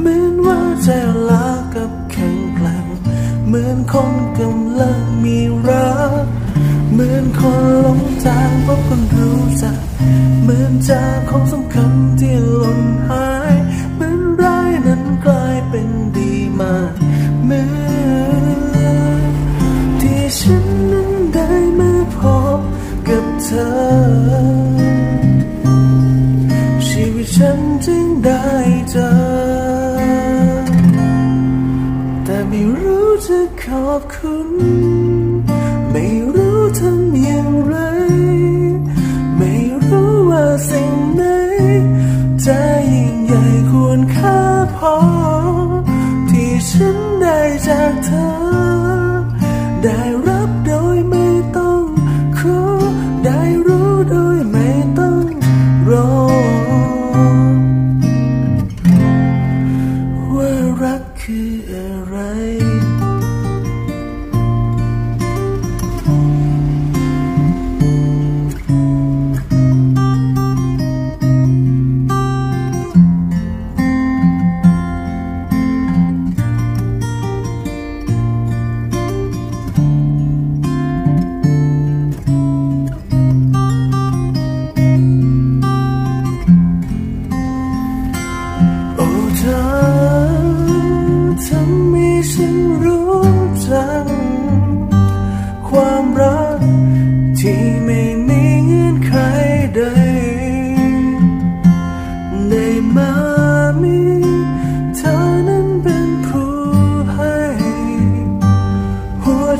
เหมือนว่าใจลากับแข็งแกร่งเหมือนคนกำลังมีรักเหมือนคนหลงทางพบคนรู้จักเหมือนจากของสำคัญที่หล่นหายเหมือนร้ายนั้นกลายเป็นดีมาเหมือนที่ฉันนั้นได้มาพบกับเธอ ฉันจึงได้เจอ แต่ไม่รู้จะขอบคุณ ไม่รู้ทำอย่างไร ไม่รู้ว่าสิ่งไหนจะยิ่งใหญ่ควรค่าพอ ที่ฉันได้จากเธอ ได้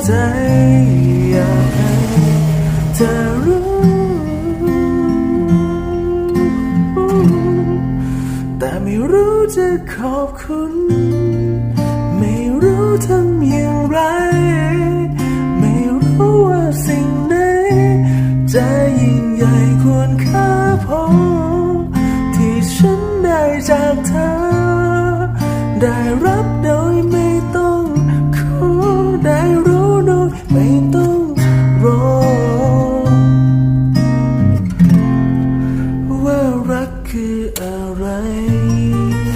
ใจอยากให้เธอรู้ แต่ไม่รู้จะขอบคุณ ไม่รู้ทำอย่างไร ไม่รู้ว่าสิ่งไหนจะยิ่งใหญ่ควรค่าพอ ที่ฉันได้จากเธอ ได้รับโด อ